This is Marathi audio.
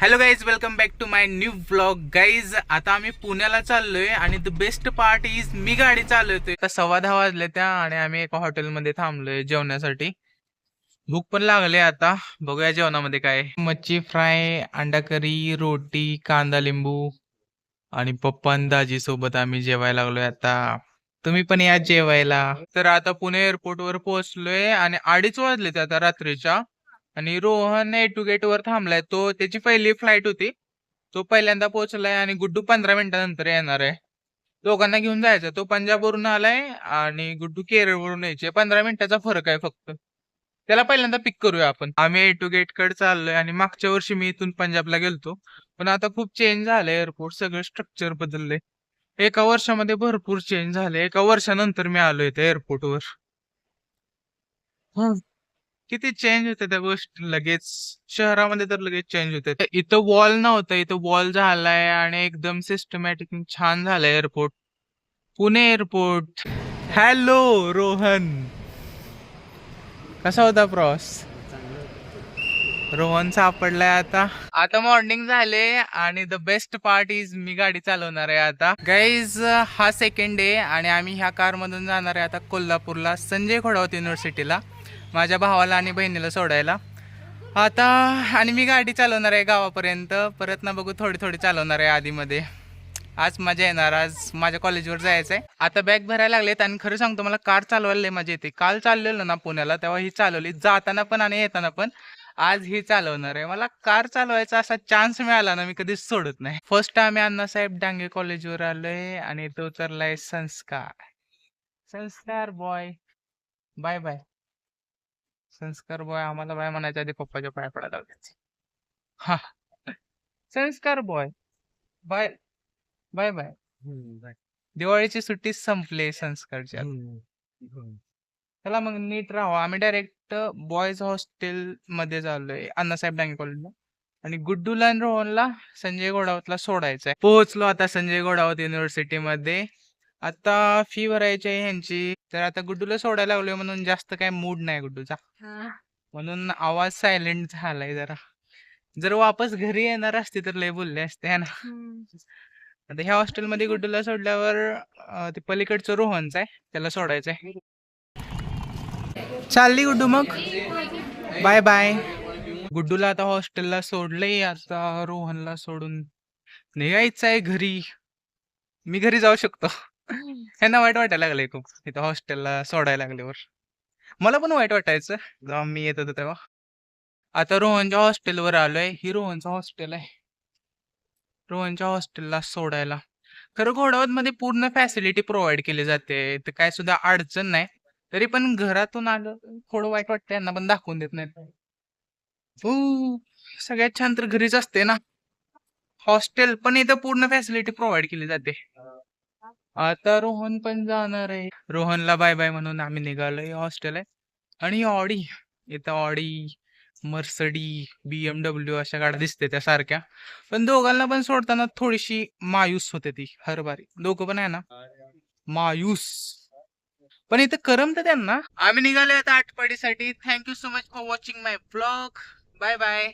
Hello guys welcome back to my new blog guys आता आम्ही पुण्याला चाललोय आणि द बेस्ट पार्ट इज मी गाडी चालवतोय. सव्वा दहा वाजले त्या आणि आम्ही एका हॉटेलमध्ये थांबलोय जेवण्यासाठी भूक पण लागले आता. बघूया जेवणामध्ये काय मच्छी फ्राय अंडा करी रोटी कांदा लिंबू आणि पप्पा दाजी सोबत आम्ही जेवायला लागलोय आता. तुम्ही पण या जेवायला. तर आता पुणे एअरपोर्टवर पोहोचलोय आणि अडीच वाजले त्या आता रात्रीच्या. आणि रोहन ए टू गेट वर थांबलाय. तो त्याची पहिली फ्लाईट होती. तो पहिल्यांदा पोहोचलाय आणि गुड्डू पंधरा मिनिटानंतर येणार आहे. दोघांना घेऊन जायचं तो पंजाबवरून आलाय आणि गुड्डू केरळवरून यायचे पंधरा मिनिटाचा फरक आहे फक्त. त्याला पहिल्यांदा पिक करूया आपण. आम्ही ए टू गेटकडे चाललोय आणि मागच्या वर्षी मी इथून पंजाबला गेलतो. पण आता खूप चेंज झालंय. एअरपोर्ट सगळं स्ट्रक्चर बदललंय. एका वर्षामध्ये भरपूर चेंज झाले एका वर्षानंतर मी आलोय इथे एअरपोर्टवर किती चेंज होते त्या गोष्टी लगेच शहरामध्ये तर लगेच चेंज होते. इथं वॉल नव्हतं इथं वॉल झालाय आणि एकदम सिस्टमॅटिक छान झालंय airport Pune airport hello Rohan. कसा होता प्रॉस रोहन सापडलाय आता. आता मॉर्निंग झाले आणि द बेस्ट पार्ट इज मी गाडी चालवणार आहे आता. गाईज हा सेकंड डे आणि आम्ही ह्या कार मधून जाणार आहे आता कोल्हापूरला संजय खोडावत युनिव्हर्सिटीला माझ्या भावाला आणि बहिणीला सोडायला. आता आणि मी गाडी चालवणार आहे गावापर्यंत. परत ना बघू थोडी थोडी चालवणार आहे आधीमध्ये. आज मजा येणार आज माझ्या कॉलेजवर जायचं आहे आता बॅग भरायला लागलेत आणि खरं सांगतो मला कार चालवायला मजा येते. काल चाललेलो ना पुण्याला तेव्हा ही चालवली. जाताना पण आणि येताना पण. आज ही चालवणार आहे. मला कार चालवायचा असा चान्स मिळाला ना मी कधीच सोडत नाही. फर्स्ट आम्ही अण्णासाहेब डांगे कॉलेजवर आलोय आणि तो उतरलाय Sanskar. Sanskar boy bye bye Sanskar boy आम्हाला बाय म्हणायच्या आधी पप्पाच्या पाया पडायला लागले हा. संस्कार बॉय बाय बाय बाय दिवाळीची सुट्टी संपली संस्कारची आता. चला मग नीट राहा. आम्ही डायरेक्ट बॉयज हॉस्टेल मध्ये चाललोय. अण्णासाहेब डांगे कॉलेजला आणि गुड्डूला आणि रोहनला संजय गोडावतला सोडायचंय. पोहोचलो आता संजय गोडावत युनिव्हर्सिटी मध्ये. आता फी भरायची आहे ह्यांची. तर आता गुड्डूला सोडायला लागलोय म्हणून जास्त काय मूड नाही गुड्डूचा. म्हणून आवाज सायलेंट झालाय जरा. जर वापस घरी येणार असते तर लय बोलले असते ना? आता ह्या हॉस्टेलमध्ये गुड्डूला सोडल्यावर ते पलीकडचं रोहनचं आहे. त्याला सोडायचंय. चालली गुड्डू मग. बाय बाय गुड्डूला आता हॉस्टेलला सोडलंय आता रोहनला सोडून निघायचं आहे घरी. मी घरी जाऊ शकतो. ह्यांना वाईट वाटायला लागलंय खूप. इथं हॉस्टेलला सोडायला लागल्यावर. मला पण वाईट वाटायचं. जेव्हा मी येत होतो तेव्हा. आता रोहनच्या हॉस्टेलवर आलोय. ही रोहनचं हॉस्टेल आहे. रोहनच्या हॉस्टेलला सोडायला. खरं घोडावत मध्ये पूर्ण फॅसिलिटी प्रोव्हाइड केली जाते. तर काय सुद्धा अडचण नाही. तरी पण घरातून आलं थोडं वाईट वाटतं यांना पण दाखवून देत नाहीत. हो सगळ्यात छान तर घरीच असते ना. हॉस्टेल पण इथं पूर्ण फॅसिलिटी प्रोव्हाइड केली जाते. आता रोहन पण जाणार आहे. रोहनला बाय बाय म्हणून आम्ही निघालोय. हॉस्टेल आहे. आणि ऑडी इथं ऑडी मर्सडी बीएमडब्ल्यू अशा गाड्या दिसते त्या सारख्या. पण दोघांना पण सोडताना थोडीशी मायूस होते ती हर बारी दोघं पण आहे ना? मायूस. पण इथं करमत त्यांना. आम्ही निघालो आता आठपाडीसाठी. Thank you so much for watching my blog bye bye